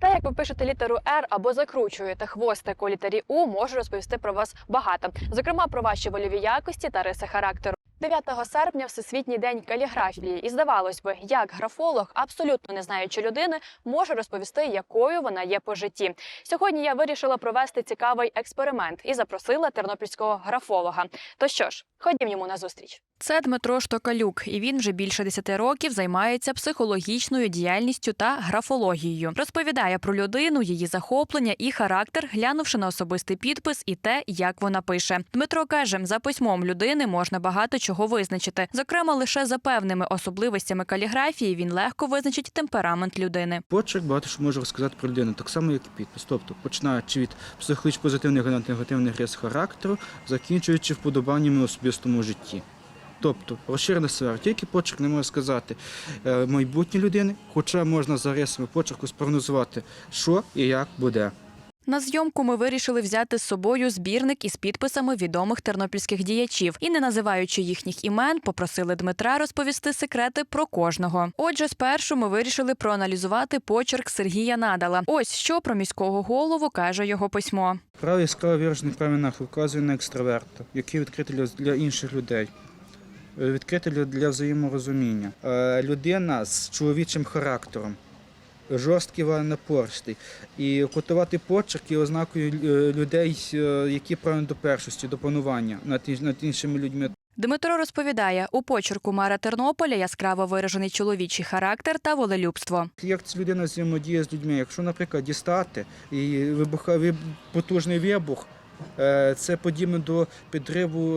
Та як ви пишете літеру Р або закручуєте хвостик у літері У, можу розповісти про вас багато, зокрема про ваші вольові якості та риси характеру. 9 серпня Всесвітній день каліграфії, і здавалось би, як графолог, абсолютно не знаючи людини, може розповісти, якою вона є по житті. Сьогодні я вирішила провести цікавий експеримент і запросила тернопільського графолога. То що ж, ходім йому на зустріч. Це Дмитро Штокалюк, і він вже більше 10 років займається психологічною діяльністю та графологією. Розповідає про людину, її захоплення і характер, глянувши на особистий підпис і те, як вона пише. Дмитро каже, за письмом людини можна багато чого визначити. Зокрема, лише за певними особливостями каліграфії він легко визначить темперамент людини. Почерк багато що може розказати про людину, так само, як і підпис. Тобто, починаючи від психологічно позитивних і негативних рис характеру, закінчуючи вподобаннями особистому житті. Тобто розширена сфера, тільки почерк не може сказати е, майбутнє людини, хоча можна за рисами почерку спрогнозувати, що і як буде. На зйомку ми вирішили взяти з собою збірник із підписами відомих тернопільських діячів і, не називаючи їхніх імен, попросили Дмитра розповісти секрети про кожного. Отже, спершу ми вирішили проаналізувати почерк Сергія Надала. Ось що про міського голову каже його письмо. Правий яскраво виражений нахил вказує на екстраверта, який відкритий для інших людей. Е, для, взаєморозуміння. Е, Людина з чоловічим характером, жорсткий напорстий. І котувати почерк є ознакою е, людей, е, які прагнуть до першості, до панування над, іншими людьми. Дмитро розповідає, у почерку мера Тернополя яскраво виражений чоловічий характер та волелюбство. Як ця людина взаємодіє з людьми? Якщо, наприклад, дістати і вибуха, потужний вибух, це подібно до підриву,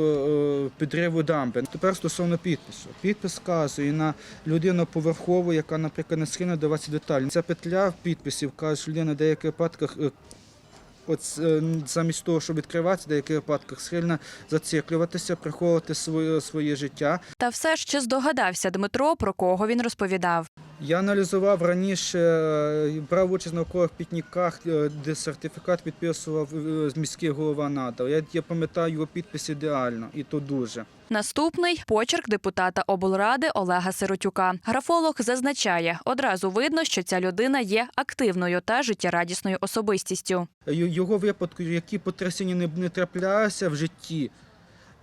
е, підриву дамби. Тепер стосовно підпису. Підпис вказує на людину поверхову, яка, наприклад, не схильна даватися деталі. Ця петля в підписі вказує, що людина в деяких випадках. е, От е, замість того, щоб відкриватися, в деяких випадках схильна зациклюватися, приховувати своє, своє життя. Та все чи здогадався Дмитро, про кого він розповідав. Я аналізував раніше, е, брав участь в наукових пікніках, е, де сертифікат підписував е, міський голова НАТО. Я, я пам'ятаю його підпис ідеально, і то дуже. Наступний почерк депутата облради Олега Сиротюка. Графолог зазначає, одразу видно, що ця людина є активною та життєрадісною особистістю. Його випадку, які потрясіння не, не траплялися в житті.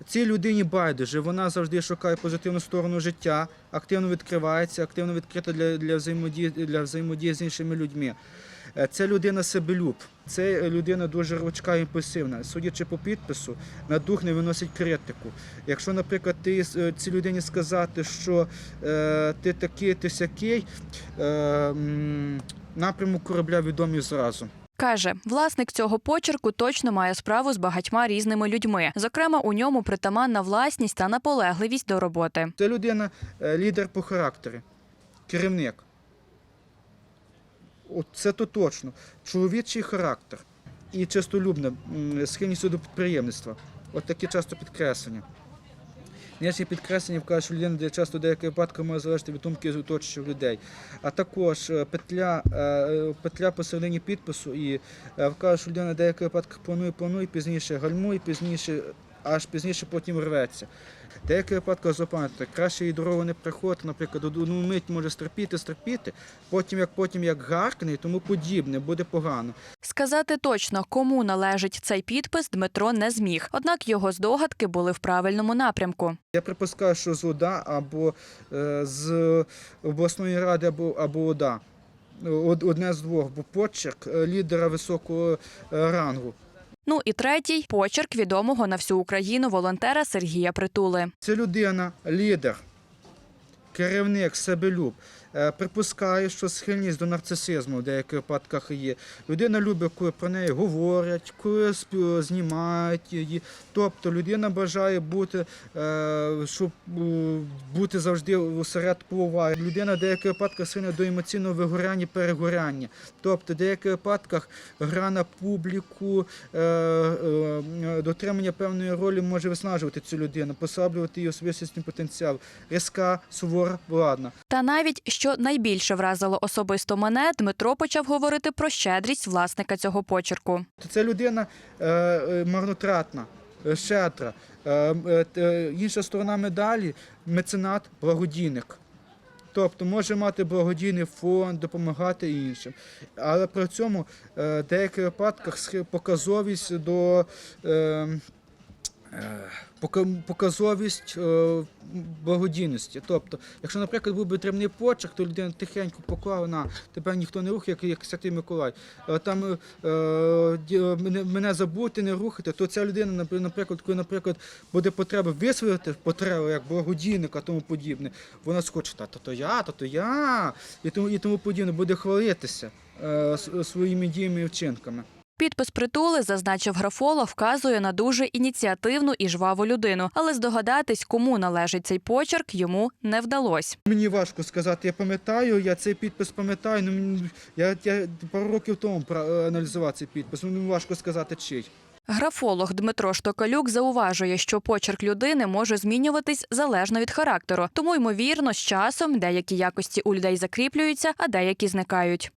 Цій людині байдуже, вона завжди шукає позитивну сторону життя, активно відкривається, активно відкрита для, для, взаємодії, для взаємодії з іншими людьми. Е, Це людина себелюб, це людина дуже ручка і імпульсивна. Судячи по підпису, на дух не виносить критику. Якщо, наприклад, ти е, цій людині сказати, що е, ти такий, ти сякий, е, напрямок корабля відомий зразу. Каже, власник цього почерку точно має справу з багатьма різними людьми. Зокрема, у ньому притаманна власність та наполегливість до роботи. Це людина е, лідер по характері, керівник. От це то точно. Чоловічий характер і чистолюбна схильність до підприємництва. От такі часто підкреслення. Нижні підкреслення вказують, що людина де часто в деяких випадках може залежати від думки оточуючих людей. А також е, петля, е, петля посередині підпису і е, вказує, що людина в деяких випадках планує, планує, пізніше гальмує, пізніше, аж пізніше потім рветься. В деяких випадках запам'ятати, краще їй дорогу не приходити, наприклад, одну мить може стерпіти, стерпіти, потім як потім як гаркне і тому подібне, буде погано. Сказати точно, кому належить цей підпис, Дмитро не зміг. Однак його здогадки були в правильному напрямку. Я припускаю, що з ОДА або е, з обласної ради, або, або ОДА. Одне з двох, бо почерк е, лідера високого е, рангу. Ну і третій почерк відомого на всю Україну волонтера Сергія Притули. Це людина, лідер, керівник, себелюб. Е, Припускаю, що схильність до нарцисизму в деяких випадках є. Людина любить, коли про неї говорять, коли знімають її. Тобто людина бажає бути, е, щоб бути завжди у середку уваги. Людина в деяких випадках сильна до емоційного вигоряння, перегоряння. Тобто в деяких випадках гра на публіку, е, дотримання певної ролі може виснажувати цю людину, послаблювати її особистісний потенціал. Різка, сувора, владна. Та навіть що найбільше вразило особисто мене, Дмитро почав говорити про щедрість власника цього почерку. Це людина е, е, марнотратна, е, щедра. Е, е, е, інша сторона медалі меценат, благодійник. Тобто може мати благодійний фонд, допомагати іншим. Але при цьому в деяких випадках показовість до е, показовість е, благодійності. Тобто, якщо, наприклад, був би тримний почерк, то людина тихенько поклала на тебе ніхто не рухає, як, як Святий Миколай. Е, Там е, мене, забути, не рухати, то ця людина, наприклад, коли, наприклад, буде потреба висвоїти потребу як благодійника, тому подібне, вона схоче, та то, я, то, то я, і тому, і тому подібне, буде хвалитися е, своїми діями і вчинками. Підпис притули, зазначив графолог, вказує на дуже ініціативну і жваву людину, але здогадатись, кому належить цей почерк, йому не вдалося. Мені важко сказати, я пам'ятаю, я цей підпис пам'ятаю. Ну, мені- я, я пару років тому пра- аналізував цей підпис. Мені важко сказати, чий. Графолог Дмитро Штокалюк зауважує, що почерк людини може змінюватись залежно від характеру, тому ймовірно, з часом деякі якості у людей закріплюються, а деякі зникають.